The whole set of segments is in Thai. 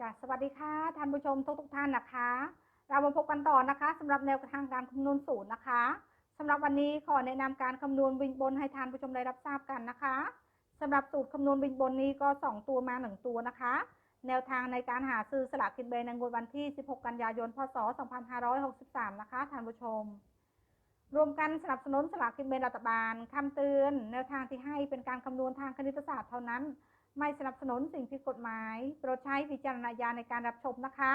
จ้ะสวัสดีค่ะท่านผู้ชมทุกทุกท่านนะคะ เรามาพบกันต่อนะคะสำหรับแนวทางการคำนวณสูตรนะคะสำหรับวันนี้ขอแนะนำการคำนวณวิงบนให้ท่านผู้ชมได้รับทราบกันนะคะสำหรับสูตรคำนวณวิงบนนี้ก็ 2 ตัวมา 1 ตัวนะคะ แนวทางในการหาซื้อสลากกินแบ่งในงวดวันที่ 16 กันยายน พศ 2563 นะคะท่านผู้ชม รวมกันสนับสนุนสลากกินแบ่งรัฐบาลคำเตือน แนวทางที่ให้เป็นการคำนวณทางคณิตศาสตร์เท่านั้น ไม่สนับสนุนสิ่งผิดกฎหมาย โปรดใช้วิจารณญาณในการรับชมนะคะ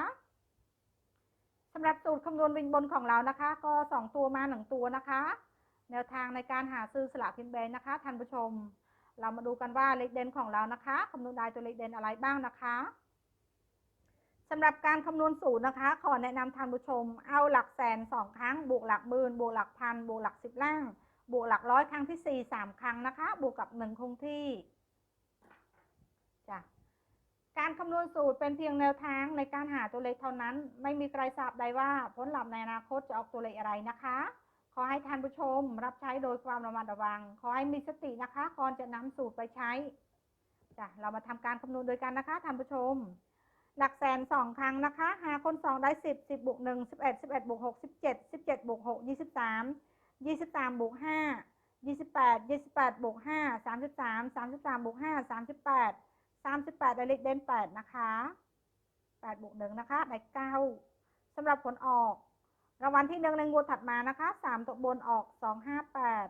สำหรับสูตรคำนวณวิ่งบนของเรานะคะ ก็ 2 ตัวมา 1 ตัวนะคะ แนวทางในการหาซื้อสลากกินแบ่งนะคะท่านผู้ชม เรามาดูกันว่าเลขเด่นของเรานะคะคำนวณได้ตัวเลขเด่นอะไรบ้างนะคะสำหรับการคำนวณสูตรนะคะ ขอแนะนำท่านผู้ชม เอาหลักแสนสองครั้ง บวกหลักหมื่นบวกหลักพันบวกหลักสิบล่าง บวกหลักร้อยครั้งที่สี่สามครั้งนะคะ บวกกับหนึ่งคงที่ การคำนวณสูตรเป็นเพียงแนวทางในการหาตัวเลขเท่านั้น ไม่มีใครทราบได้ว่าผลลัพธ์ในอนาคตจะออกตัวเลขอะไรนะคะ ขอให้ท่านผู้ชมรับใช้โดยความระมัดระวัง ขอให้มีสตินะคะก่อนจะนำสูตรไปใช้จ้ะเรามาทำการคำนวณโดยกันนะคะท่านผู้ชม หลักแสนสองครั้งนะคะหาคนสองได้สิบสิบบวกหนึ่งสิบเอ็ดสิบเอ็ดบวกหกสิบเจ็ดสิบเจ็ดบวกหกยี่สิบสามยี่สิบสามบวกห้ายี่สิบแปดยี่สิบแปดบวกห้าสามสิบสามสามสิบสามบวกห้าสามสิบแปด สามสิบแปดได้เลขเด่นแปดนะคะแปดบวกหนึ่งนะคะได้เก้าสำหรับผลออก รางวัลที่หนึ่งในงวดถัดมานะคะสามตัวบนออกสองห้าแปด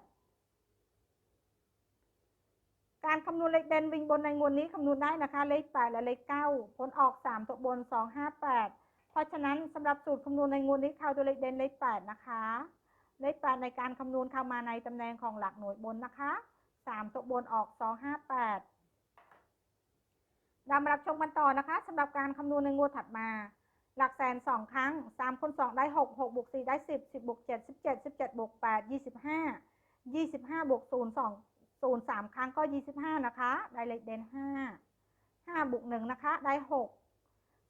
การคำนวณเลขเด่นวิ่งบนในงวดนี้คำนวณได้นะคะ เลขแปดและเลขเก้าผลออกสามตัวบนสองห้าแปดเพราะฉะนั้นสำหรับสูตรคำนวณในงวดนี้เข้าตัวเลขเด่นเลขแปดนะคะเลขแปดในการคำนวณเข้ามาในตำแหน่งของหลักหน่วยบนนะคะสามตัวบนออกสองห้าแปด เรามารับชมกันต่อนะคะสำหรับการคำนวณในงวดถัดมา หลักแสนสองครั้งสามคูณสองได้หกหกบวกสี่ได้สิบสิบบวกเจ็ดสิบเจ็ดสิบเจ็ดบวกแปดยี่สิบห้ายี่สิบห้าบวกศูนย์สองศูนย์สามครั้งก็ยี่สิบห้านะคะ ได้เลขเด่นห้าห้าบวกหนึ่งนะคะ ได้หก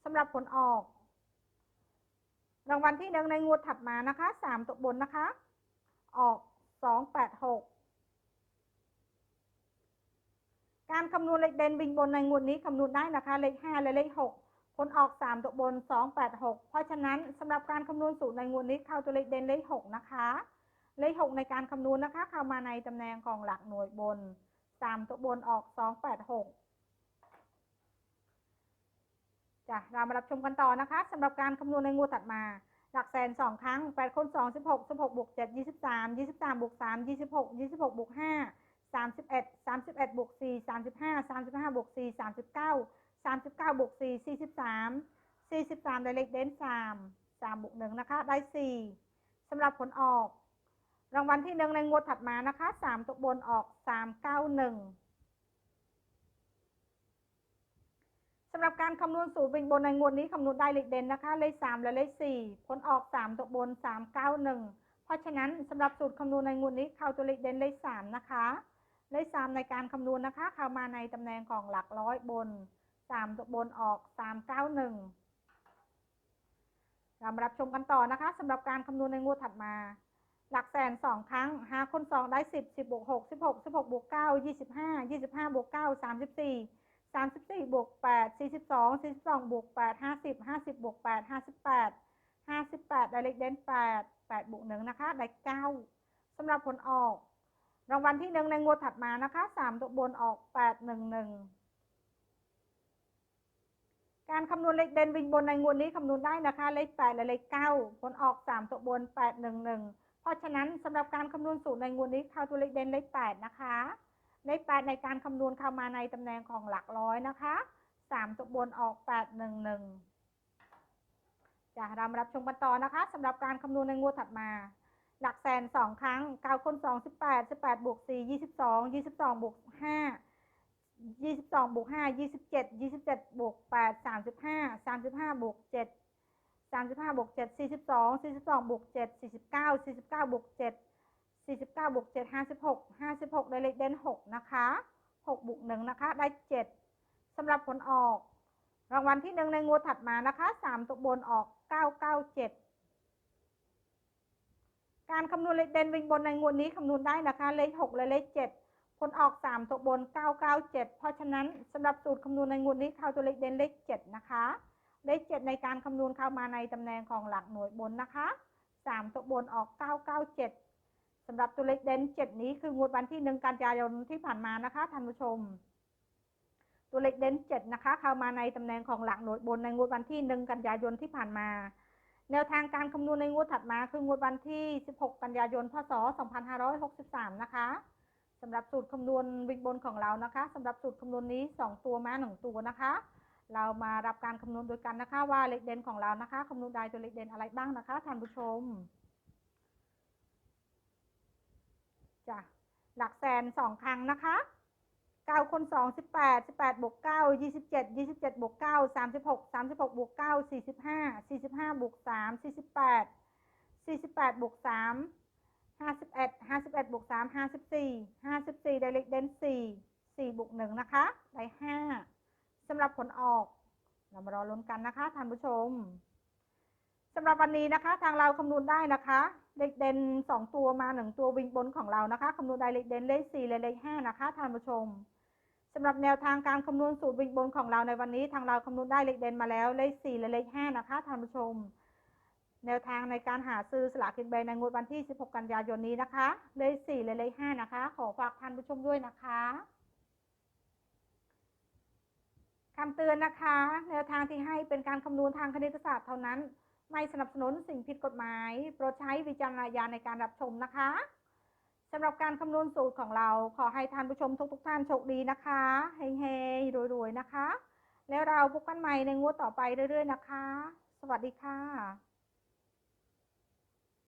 สำหรับผลออก รางวัลที่หนึ่งในงวดถัดมานะคะสามตัวบนนะคะ ออกสองแปดหก การคำนวณเลขเด่นวิ่งบนในงวดนี้คำนวณได้นะคะเลขห้าและเลขหกผลออก 3 ตัวบน 2 8 6 เพราะฉะนั้นสำหรับการคำนวณสูตรในงวดนี้เข้าตัวเลขเด่นเลข 6 นะคะ เลข 6 ในการคำนวณนะคะ เข้ามาในตำแหน่งของหลักหน่วยบน 3 ตัวบนออก 2 8 6จ้ะเรามารับชมกันต่อนะคะสำหรับการคำนวณในงวดถัดมา หลักแสนสองครั้ง8คูณ2 16 16บวก7 23 23บวก3 26 26บวก5 31 31บวก4 35 35บวก4 39สามสิบเก้า บวกสี่สี่สิบสามสี่สิบสามได้เลขเด่นสามสามบวกหนึ่งนะคะ ได้สี่สำหรับผลออก รางวัลที่หนึ่งในงวดถัดมานะคะสามตัวบนออกสามเก้าหนึ่งสำหรับการคำนวณสูตรเป็นบนในงวดนี้คำนวณได้เลขเด่นนะคะ เลขสามและเลขสี่ผลออกสามตัวบนสามเก้าหนึ่งเพราะฉะนั้นสำหรับสูตรคำนวณในงวดนี้เข้าตัวเลขเด่นเลขสามนะคะ เลขสามในการคำนวณนะคะ เข้ามาในตำแหน่งของหลักร้อยบนสามบนออกสามเก้าหนึ่งเรามารับชมกันต่อนะคะสำหรับการคำนวณในงวดถัดมา หลักแสนสองครั้งหาคนสองได้สิบสิบบวกหกสิบหกสิบหกบวกเก้ายี่สิบห้ายี่สิบห้าบวกเก้าสามสิบสี่สามสิบสี่บวกแปดสี่สิบสองสี่สิบสองบวกแปดห้าสิบห้าสิบบวกแปดห้าสิบแปดห้าสิบแปดได้เลขเด่นแปดแปดบวกหนึ่งนะคะ ได้เก้าสำหรับผลออก รางวัลที่หนึ่งในงวดถัดมานะคะสามตัวบนออกแปดหนึ่งหนึ่งการคำนวณเลขเด่นวิ่งบนในงวดนี้คำนวณได้นะคะ เลขแปดและเลขเก้าผลออกสามตัวบนแปดหนึ่งหนึ่งเพราะฉะนั้นสำหรับการคำนวณสูตรในงวดนี้เข้าตัวเลขเด่นเลขแปดนะคะเลขแปดในการคำนวณเข้ามาในตำแหน่งของหลักร้อยนะคะสามตัวบนออกแปดหนึ่งหนึ่งจะรามารับชมกันต่อนะคะสำหรับการคำนวณในงวดถัดมา หลักแสนสองครั้งเก้าคนสองสิบแปดสิบแปดบวกสี่ยี่สิบสองยี่สิบสองบวกห้ายี่สิบสองบวกห้ายี่สิบเจ็ดยี่สิบเจ็ดบวกแปดสามสิบห้าสามสิบห้าบวกเจ็ดสามสิบห้าบวกเจ็ดสี่สิบสองสี่สิบสองบวกเจ็ดสี่สิบเก้าสี่สิบเก้าบวกเจ็ดสี่สิบเก้าบวกเจ็ดห้าสิบหกห้าสิบหกได้เลขเด่นหกนะคะหกบวกหนึ่งนะคะ ได้เจ็ดสำหรับผลออก รางวัลที่หนึ่งในงวดถัดมานะคะสามตัวบนออกเก้าเก้าเจ็ด การคำนวณเลขเด่นวิ่งบนในงวดนี้คำนวณได้นะคะ เลขหกและเลขเจ็ดผลออก3ตัวบน997เพราะฉะนั้นสำหรับสูตรคำนวณในงวดนี้เข้าตัวเลขเด่นเลข7นะคะเลขเจ็ดในการคำนวณเข้ามาในตำแหน่งของหลักหน่วยบนนะคะสามตัวบนออกเก้าเก้าเจ็ดสำหรับตัวเลขเด่นเจ็ดนี้คืองวดวันที่หนึ่งกันยายนที่ผ่านมานะคะท่านผู้ชม ตัวเลขเด่นเจ็ดนะคะ เข้ามาในตำแหน่งของหลักหน่วยบนในงวดวันที่หนึ่งกันยายนที่ผ่านมา แนวทางการคำนวณในงวดถัดมาคืองวดวันที่ 16 กันยายน พศ 2563 นะคะสำหรับสูตรคำนวณวิกบนของเรานะคะสำหรับสูตรคำนวณนี้ 2 ตัวมา1ตัวนะคะ เรามารับการคำนวณโดยกันนะคะ ว่าเลขเด่นของเรานะคะคำนวณได้ตัวเลขเด่นอะไรบ้างนะคะท่านผู้ชมจ้ะหลักแสนสองครั้งนะคะ เก้าคนสองสิบแปดสิบแปดบวกเก้ายี่สิบเจ็ดยี่สิบเจ็ดบวกเก้าสามสิบหกสามสิบหกบวกเก้าสี่สิบห้าสี่สิบห้าบวกสามสี่สิบแปดสี่สิบแปดบวกสามห้าสิบเอ็ดห้าสิบเอ็ดบวกสามห้าสิบสี่ห้าสิบสี่ได้เลขเด่นสี่สี่บวกหนึ่งนะคะได้ห้าสำหรับผลออก เรามารอลุ้นกันนะคะท่านผู้ชมสำหรับวันนี้นะคะ ทางเราคำนวณได้นะคะ เลขเด่นสองตัวมาหนึ่งตัววิ่งบนของเรานะคะคำนวณได้เลขเด่นเลขสี่และเลขห้านะคะท่านผู้ชม สำหรับแนวทางการคำนวณสูตรวิ่งบนของเราในวันนี้ทางเราคำนวณได้เลขเด่นมาแล้วเลขสี่และเลขห้านะคะท่านผู้ชม แนวทางในการหาซื้อสลากกินแบ่งในงวดวันที่ 16 กันยายนนี้นะคะ เลข4และเลข5นะคะ ขอฝากท่านผู้ชมด้วยนะคะคำเตือนนะคะ แนวทางที่ให้เป็นการคำนวณทางคณิตศาสตร์เท่านั้น ไม่สนับสนุนสิ่งผิดกฎหมาย โปรดใช้วิจารณญาณในการรับชมนะคะ สำหรับการคำนวณสูตรของเราขอให้ท่านผู้ชมทุกๆท่านโชคดีนะคะเฮงๆรวยๆนะคะ แล้วเราพบกันใหม่ในงวดต่อไปเรื่อยๆนะคะ สวัสดีค่ะ